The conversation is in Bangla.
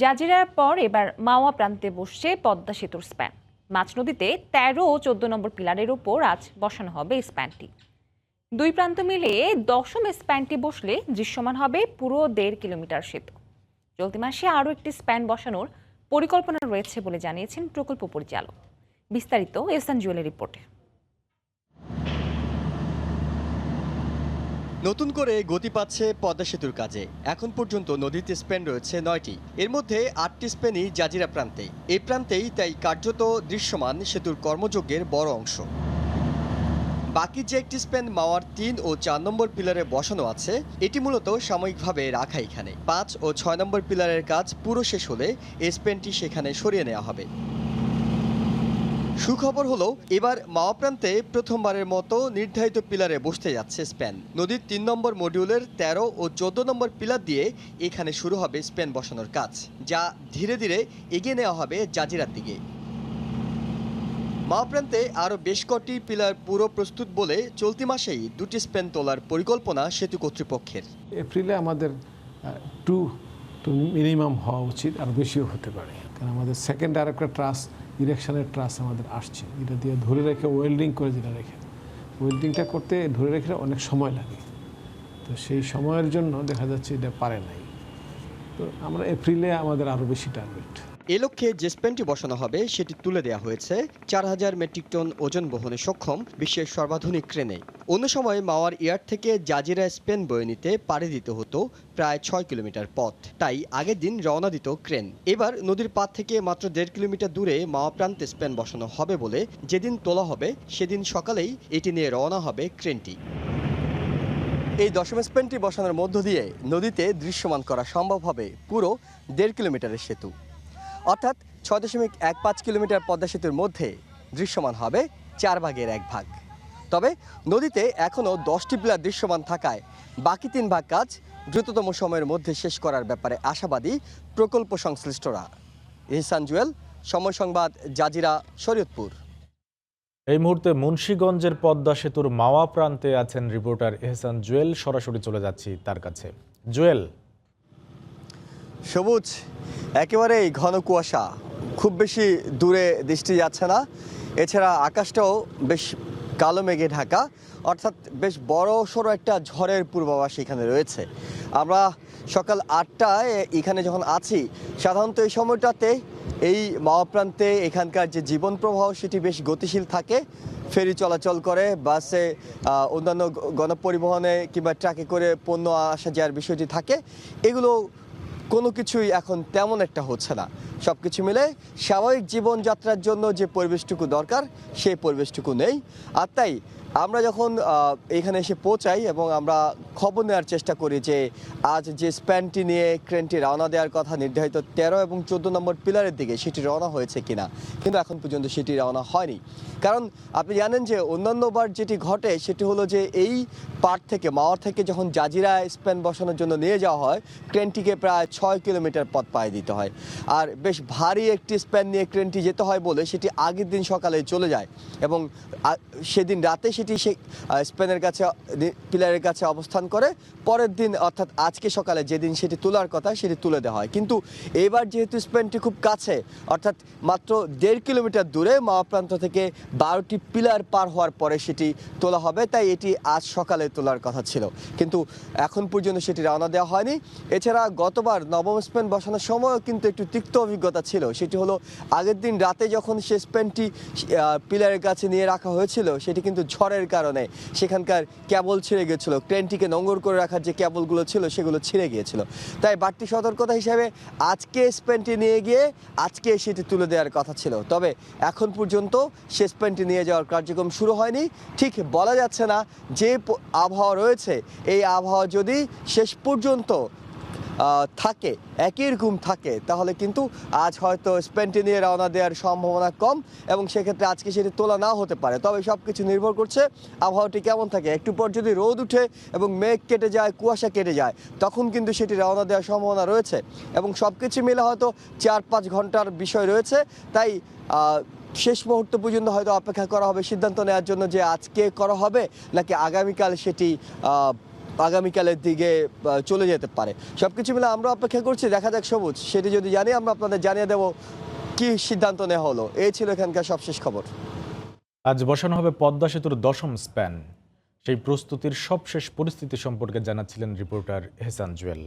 জাজিরার পর এবার মাওয়া প্রান্তে বসছে পদ্মা সেতুর স্প্যান। মাছ নদীতে তেরো ও চোদ্দ নম্বর পিলারের ওপর আজ বসানো হবে স্প্যানটি। দুই প্রান্ত মিলিয়ে দশম স্প্যানটি বসলে দৃশ্যমান হবে পুরো দেড় কিলোমিটার সেতু। চলতি মাসে আরও একটি স্প্যান বসানোর পরিকল্পনা রয়েছে বলে জানিয়েছেন প্রকল্প পরিচালক। বিস্তারিত এসান জুয়েলের রিপোর্টে। নতুন করে গতি পাচ্ছে পদ্মা সেতুর কাজে। এখন পর্যন্ত নদীতে স্পেন রয়েছে নয়টি। এর মধ্যে আটটি স্পেনই জাজিরা প্রান্তে। এই প্রান্তেই তাই কার্যত দৃশ্যমান সেতুর কর্মযজ্ঞের বড় অংশ। বাকি যে একটি স্পেন মাওয়ার তিন ও চার নম্বর পিলারে বসানো আছে, এটি মূলত সাময়িকভাবে রাখা এখানে। পাঁচ ও ছয় নম্বর পিলারের কাজ পুরো শেষ হলে এই স্পেনটি সেখানে সরিয়ে নেওয়া হবে। সুখবর হলো, এবার মাওয়া প্রান্তে প্রথমবারের মতো নির্ধারিত পিলারে বসতে যাচ্ছে স্পেন। নদীর তিন নম্বর মডিউলের তেরো ও চোদ্দ নম্বর পিলার দিয়ে এখানে শুরু হবে স্পেন বসানোর কাজ, যা ধীরে ধীরে এগিয়ে নেওয়া হবে জাজিরার দিকে। মাওয়া প্রান্তে আরও বেশ কটি পিলার পুরো প্রস্তুত বলে চলতি মাসেই দুটি স্পেন তোলার পরিকল্পনা সেতু কর্তৃপক্ষের। এপ্রিলে আমাদের টু মিনিমাম হওয়া উচিত আর বেশিও হতে পারে। কারণ আমাদের সেকেন্ড আর একটা ট্রাস ইরেকশনের ট্রাস আমাদের আসছে। এটা দিয়ে ধরে রেখে ওয়েল্ডিং করে যেটা রেখে। ওয়েল্ডিংটা করতে ধরে রেখে অনেক সময় লাগে। তো সেই সময়ের জন্য দেখা যাচ্ছে এটা পারে নাই। তো আমরা এপ্রিলে আমাদের আরও বেশি টার্গেট এ লক্ষ্যে যে স্পেনটি বসানো হবে, সেটি তুলে দেওয়া হয়েছে। চার হাজার মেট্রিক টন ওজন বহনে সক্ষম বিশ্বের সর্বাধুনিক ক্রেনে অন্য সময় মাওয়ার ইয়ার থেকে জাজিরা স্পেন বয়ে নিতে পাড়ি দিতে হতো প্রায় ছয় কিলোমিটার পথ। তাই আগের দিন রওনা দিত ক্রেন। এবার নদীর পাত থেকে মাত্র দেড় কিলোমিটার দূরে মাওয়া প্রান্তে স্পেন বসানো হবে বলে যেদিন তোলা হবে, সেদিন সকালেই এটি নিয়ে রওনা হবে ক্রেনটি। এই দশম স্পেনটি বসানোর মধ্য দিয়ে নদীতে দৃশ্যমান করা সম্ভব হবে পুরো দেড় কিলোমিটারের সেতু। অর্থাৎ ছয় দশমিক এক পাঁচ কিলোমিটার পদ্মা সেতুর মধ্যে দৃশ্যমান হবে চার ভাগের এক ভাগ। তবে নদীতে এখনও দশটি পিলার দৃশ্যমান থাকায় বাকি তিন ভাগ কাজ দ্রুততম সময়ের মধ্যে শেষ করার ব্যাপারে আশাবাদী প্রকল্প সংশ্লিষ্টরা। ইহসান জুয়েল সময় সংবাদ জাজিরা শরীয়তপুর। এই মুহূর্তে মুন্সীগঞ্জের পদ্মা সেতুর মাওয়া প্রান্তে আছেন রিপোর্টার এহসান জুয়েল। সরাসরি চলে যাচ্ছি তার কাছে। জুয়েল। সবুজ একেবারেই ঘন কুয়াশা। খুব বেশি দূরে দৃষ্টি যাচ্ছে না। এছাড়া আকাশটাও বেশ কালো মেঘে ঢাকা। অর্থাৎ বেশ বড় সড়ো একটা ঝড়ের পূর্বাভাস এখানে রয়েছে। আমরা সকাল আটটায় এখানে যখন আছি, সাধারণত এই সময়টাতে এই মাওয়া প্রান্তে এখানকার যে জীবন প্রবাহ, সেটি বেশ গতিশীল থাকে। ফেরি চলাচল করে, বাসে অন্যান্য গণপরিবহনে কিংবা ট্রাকে করে পণ্য আসা যাওয়ার বিষয়টি থাকে। এগুলো কোনো কিছুই এখন তেমন একটা হচ্ছে না। সব কিছু মিলে স্বাভাবিক জীবনযাত্রার জন্য যে পরিবেশটুকু দরকার, সেই পরিবেশটুকু নেই। আর তাই আমরা যখন এখানে এসে পৌঁছাই এবং আমরা খবর নেওয়ার চেষ্টা করি যে আজ যে স্প্যানটি নিয়ে ক্রেনটি রওনা দেওয়ার কথা নির্ধারিত তেরো এবং চোদ্দ নম্বর পিলারের দিকে সেটি রওনা হয়েছে কিনা, কিন্তু এখন পর্যন্ত সেটি রওনা হয়নি। কারণ আপনি জানেন যে অন্যান্যবার যেটি ঘটে সেটি হলো যে এই পার্ট থেকে, মাওয়ার থেকে যখন জাজিরা স্প্যান বসানোর জন্য নিয়ে যাওয়া হয়, ক্রেনটিকে প্রায় ছয় কিলোমিটার পথ পায়ে দিতে হয়। আর বেশ ভারী একটি স্প্যান নিয়ে ক্রেনটি যেতে হয় বলে সেটি আগের দিন সকালে চলে যায় এবং সেদিন রাতে সেটি সে স্পেনের কাছে পিলারের কাছে অবস্থান করে। পরের দিন অর্থাৎ আজকে সকালে যেদিন সেটি তোলার কথা সেটি তুলে দেওয়া হয়। কিন্তু এবার যেহেতু স্পেনটি খুব কাছে, অর্থাৎ মাত্র দেড় কিলোমিটার দূরে মাওয়া প্রান্ত থেকে বারোটি পিলার পার হওয়ার পরে সেটি তোলা হবে, তাই এটি আজ সকালে তোলার কথা ছিল। কিন্তু এখন পর্যন্ত সেটি রওনা দেওয়া হয়নি। এছাড়া গতবার নবম স্পেন বসানোর সময়ও কিন্তু একটু তিক্ত অভিজ্ঞতা ছিল, সেটি হলো আগের দিন রাতে যখন সে স্পেনটি পিলারের কাছে নিয়ে রাখা হয়েছিল, সেটি কিন্তু ঝড়ের কারণে সেখানকার ক্যাবল ছিঁড়ে গিয়েছিল। ট্রেনটিকে নোংর করে রাখার যে ক্যাবলগুলো ছিল, সেগুলো ছিঁড়ে গিয়েছিল। তাই বাড়তি সতর্কতা হিসাবে আজকে স্পেনটি নিয়ে গিয়ে আজকে সেটি তুলে দেওয়ার কথা ছিল। তবে এখন পর্যন্ত সে স্পেনটি নিয়ে যাওয়ার কার্যক্রম শুরু হয়নি। ঠিক বলা যাচ্ছে না যে আবহাওয়া রয়েছে, এই আবহাওয়া যদি শেষ পর্যন্ত থাকে, একই রকম থাকে। তাহলে কিন্তু আজ হয়তো স্পেনটি নিয়ে রওনা দেওয়ার সম্ভাবনা কম এবং সেক্ষেত্রে আজকে সেটি তোলা নাও হতে পারে। তবে সব কিছু নির্ভর করছে আবহাওয়াটি কেমন থাকে। একটু পর যদি রোদ উঠে এবং মেঘ কেটে যায়, কুয়াশা কেটে যায়, তখন কিন্তু সেটি রওনা দেওয়ার সম্ভাবনা রয়েছে এবং সব কিছু মিলে হয়তো চার পাঁচ ঘণ্টার বিষয় রয়েছে। তাই শেষ মুহূর্ত পর্যন্ত হয়তো অপেক্ষা করা হবে, সিদ্ধান্ত নেওয়ার জন্য যে আজকে করা হবে নাকি আগামীকাল সেটি আগামীকালের দিকে চলে যেতে পারে। সব কিছু মিলে আমরা অপেক্ষা করছি, দেখা যাক সবুজ। সেটি যদি জানি, আমরা আপনাদের জানিয়ে দেব কি সিদ্ধান্ত নেওয়া হলো। এই ছিল এখানকার সবশেষ খবর। আজ বসানো হবে পদ্মা সেতুর দশম স্প্যান। সেই প্রস্তুতির সবশেষ পরিস্থিতি সম্পর্কে জানাচ্ছিলেন রিপোর্টার হেসান জুয়েল।